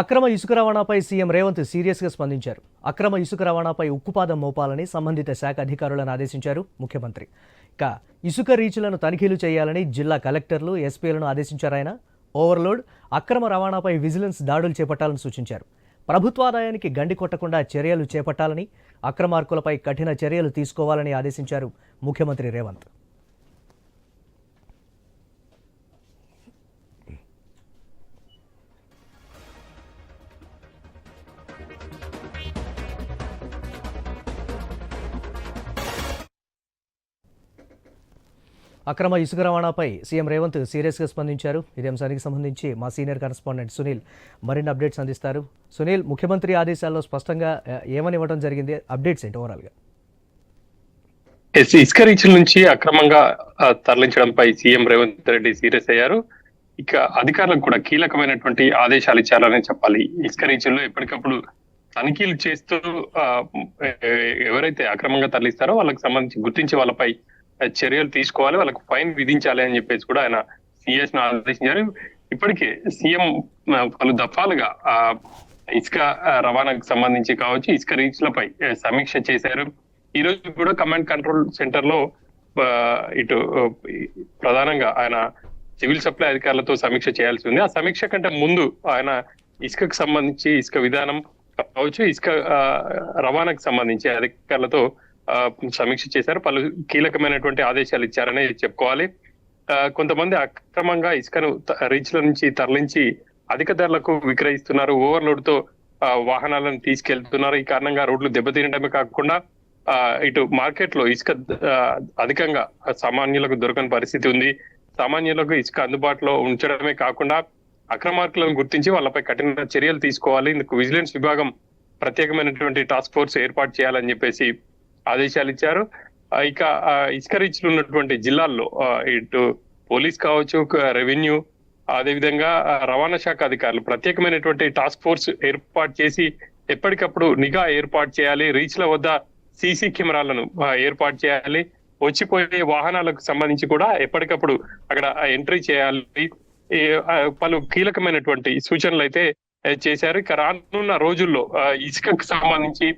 అక్రమ ఇసుక రవాణాపై సీఎం రేవంత్ సీరియస్గా స్పందించారు. అక్రమ ఇసుక రవాణాపై ఉక్కుపాదం మోపాలని సంబంధిత శాఖ అధికారులను ఆదేశించారు ముఖ్యమంత్రి. ఇక ఇసుక రీచ్లను తనిఖీలు చేయాలని జిల్లా కలెక్టర్లు ఎస్పీలను ఆదేశించారాయన ఓవర్లోడ్ అక్రమ రవాణాపై విజిలెన్స్ దాడులు చేపట్టాలని సూచించారు. ప్రభుత్వాదాయానికి గండి కొట్టకుండా చర్యలు చేపట్టాలని అక్రమార్కులపై కఠిన చర్యలు తీసుకోవాలని ఆదేశించారు ముఖ్యమంత్రి రేవంత్. అక్రమ ఇసుక రవాణాపై సీఎం రేవంత్ సీరియస్గా స్పందించారు. ఇదే అంశానికి సంబంధించి మా సీనియర్ కరెస్పాండెంట్ సునీల్ మరిన్ని అప్డేట్స్ అందిస్తారు. సునీల్ ముఖ్యమంత్రి ఆదేశాల్లో స్పష్టంగా ఏమని ఇవ్వడం జరిగింది? అప్డేట్స్ ఏంటి ఓవరాల్గా ఎస్ ఇసుక రీచ్ల నుంచి అక్రమంగా తరలించడంపై సీఎం రేవంత్ రెడ్డి సీరియస్ అయ్యారు. ఇక అధికారులకు కూడా కీలకమైనటువంటి ఆదేశాలు ఇచ్చారని చెప్పాలి. ఇసుక రీచ్ల్లో ఎప్పటికప్పుడు తనిఖీలు చేస్తూ ఎవరైతే అక్రమంగా తరలిస్తారో వాళ్ళకి సంబంధించి గుర్తించి వాళ్ళపై చర్యలు తీసుకోవాలి వాళ్ళకు ఫైన్ విధించాలి అని చెప్పేసి కూడా ఆయన సిఎస్ను ఆదేశించారు. ఇప్పటికే సీఎం పలు దఫాలుగా ఆ ఇసుక రవాణాకు సంబంధించి కావచ్చు ఇసుక రీచ్లపై సమీక్ష చేశారు. ఈ రోజు కూడా కమాండ్ కంట్రోల్ సెంటర్లో ఇటు ప్రధానంగా ఆయన సివిల్ సప్లై అధికారులతో సమీక్ష చేయాల్సి ఉంది. ఆ సమీక్ష కంటే ముందు ఆయన ఇసుకకు సంబంధించి ఇసుక విధానం కావచ్చు ఇసుక రవాణాకు సంబంధించి అధికారులతో సమీక్ష చేశారు. పలు కీలకమైనటువంటి ఆదేశాలు ఇచ్చారని చెప్పుకోవాలి. ఆ, కొంతమంది అక్రమంగా ఇసుకను రీచ్ రీచ్ల నుంచి తరలించి అధిక ధరలకు విక్రయిస్తున్నారు. ఓవర్లోడ్తో ఆ, వాహనాలను తీసుకెళ్తున్నారు. ఈ కారణంగా రోడ్లు దెబ్బతినడమే కాకుండా ఆ, ఇటు మార్కెట్లో ఇసుక అధికంగా సామాన్యులకు దొరకని పరిస్థితి ఉంది. సామాన్యులకు ఇసుక అందుబాటులో ఉంచడమే కాకుండా అక్రమార్కులను గుర్తించి వాళ్ళపై కఠిన చర్యలు తీసుకోవాలి. ఇందుకు విజిలెన్స్ విభాగం ప్రత్యేకమైనటువంటి టాస్క్ ఫోర్స్ ఏర్పాటు చేయాలని చెప్పేసి ఆదేశాలు ఇచ్చారు. ఇక ఇసుక రీచ్లు ఉన్నటువంటి జిల్లాల్లో ఇటు పోలీస్ కావచ్చు రెవెన్యూ అదేవిధంగా రవాణా శాఖ అధికారులు ప్రత్యేకమైనటువంటి టాస్క్ ఫోర్స్ ఏర్పాటు చేసి ఎప్పటికప్పుడు నిఘా ఏర్పాటు చేయాలి. రీచ్ల వద్ద సీసీ కెమెరాలను ఏర్పాటు చేయాలి. వచ్చిపోయే వాహనాలకు సంబంధించి కూడా ఎప్పటికప్పుడు అక్కడ ఎంట్రీ చేయాలి. పలు కీలకమైనటువంటి సూచనలు అయితే చేశారు. ఇక రానున్న రోజుల్లో ఇసుకకు సంబంధించి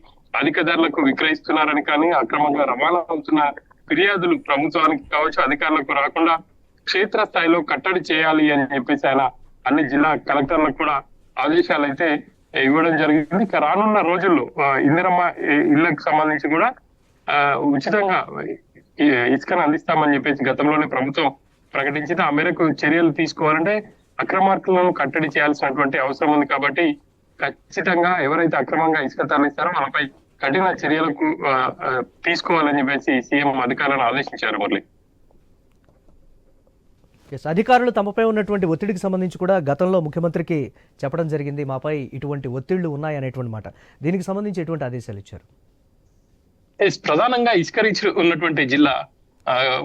అధిక ధరలకు విక్రయిస్తున్నారని కానీ అక్రమంగా రవాణా అవుతున్న ఫిర్యాదులు ప్రభుత్వానికి కావచ్చు అధికారులకు రాకుండా క్షేత్ర స్థాయిలో కట్టడి చేయాలి అని చెప్పేసి ఆయన అన్ని జిల్లా కలెక్టర్లకు కూడా ఆదేశాలు అయితే ఇవ్వడం జరిగింది. ఇక రానున్న రోజుల్లో ఇందిరమ్మ ఇళ్ళకు సంబంధించి కూడా ఉచితంగా ఇసుకను అందిస్తామని చెప్పేసి గతంలోనే ప్రభుత్వం ప్రకటించింది. ఆ మేరకు చర్యలు తీసుకోవాలంటే అక్రమార్కులను కట్టడి చేయాల్సినటువంటి అవసరం ఉంది కాబట్టి ఖచ్చితంగా ఎవరైతే అక్రమంగా ఇసుక తరలిస్తారో వాళ్ళపై కఠిన చర్యలకు తీసుకోవాలని చెప్పేసి సీఎం అధికారులను ఆదేశించారు మురళి. ఎస్ అధికారులు తమపై ఉన్నటువంటి ఒత్తిడికి సంబంధించి కూడా గతంలో ముఖ్యమంత్రికి చెప్పడం జరిగింది. మాపై ఇటువంటి ఒత్తిళ్ళు ఉన్నాయనేటువంటి మాట. దీనికి సంబంధించి ఎటువంటి ఆదేశాలు ఇచ్చారు? ప్రధానంగా ఇసుక రీచ్ ఉన్నటువంటి జిల్లా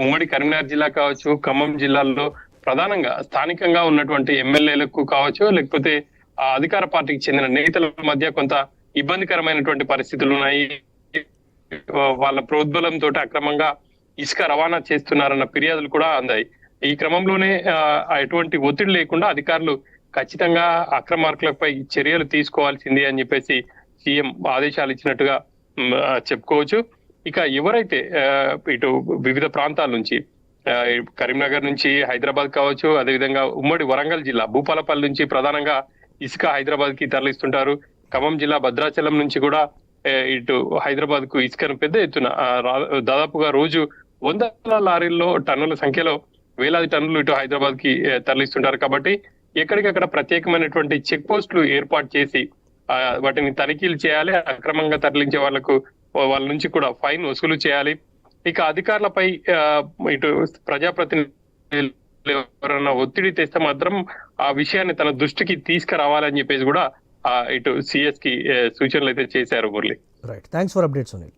ఉమ్మడి కరీంనగర్ జిల్లా కావచ్చు ఖమ్మం జిల్లాల్లో ప్రధానంగా స్థానికంగా ఉన్నటువంటి ఎమ్మెల్యేలకు కావచ్చు లేకపోతే ఆ అధికార పార్టీకి చెందిన నేతల మధ్య కొంత ఇబ్బందికరమైనటువంటి పరిస్థితులు ఉన్నాయి. వాళ్ళ ప్రోద్బలంతో అక్రమంగా ఇసుక రవాణా చేస్తున్నారన్న ఫిర్యాదులు కూడా అందాయి. ఈ క్రమంలోనే ఎటువంటి ఒత్తిడి లేకుండా అధికారులు ఖచ్చితంగా అక్రమార్కులపై చర్యలు తీసుకోవాల్సిందే అని చెప్పేసి సీఎం ఆదేశాలు ఇచ్చినట్టుగా చెప్పుకోవచ్చు. ఇక ఎవరైతే ఇటు వివిధ ప్రాంతాల నుంచి కరీంనగర్ నుంచి హైదరాబాద్ కావచ్చు అదేవిధంగా ఉమ్మడి వరంగల్ జిల్లా భూపాలపల్లి నుంచి ప్రధానంగా ఇసుక హైదరాబాద్కి తరలిస్తుంటారు. ఖమ్మం జిల్లా భద్రాచలం నుంచి కూడా ఇటు హైదరాబాద్కు ఇసుకను పెద్ద ఎత్తున దాదాపుగా రోజు వందల లారీల్లో టన్నుల సంఖ్యలో వేలాది టన్నులు ఇటు హైదరాబాద్కి తరలిస్తుంటారు. కాబట్టి ఎక్కడికక్కడ ప్రత్యేకమైనటువంటి చెక్ పోస్టులు ఏర్పాటు చేసి ఆ, వాటిని తనిఖీలు చేయాలి. అక్రమంగా తరలించే వాళ్ళకు వాళ్ళ నుంచి కూడా ఫైన్ వసూలు చేయాలి. ఇక అధికారులపై ఆ, ఇటు ప్రజాప్రతినిధులు ఎవరైనా ఒత్తిడి తెస్తే మాత్రం ఆ విషయాన్ని తన దృష్టికి తీసుకురావాలని చెప్పేసి కూడా ఇటు సిఎస్కి సూచనలు అయితే చేశారు Murali. Right thanks for update Sunil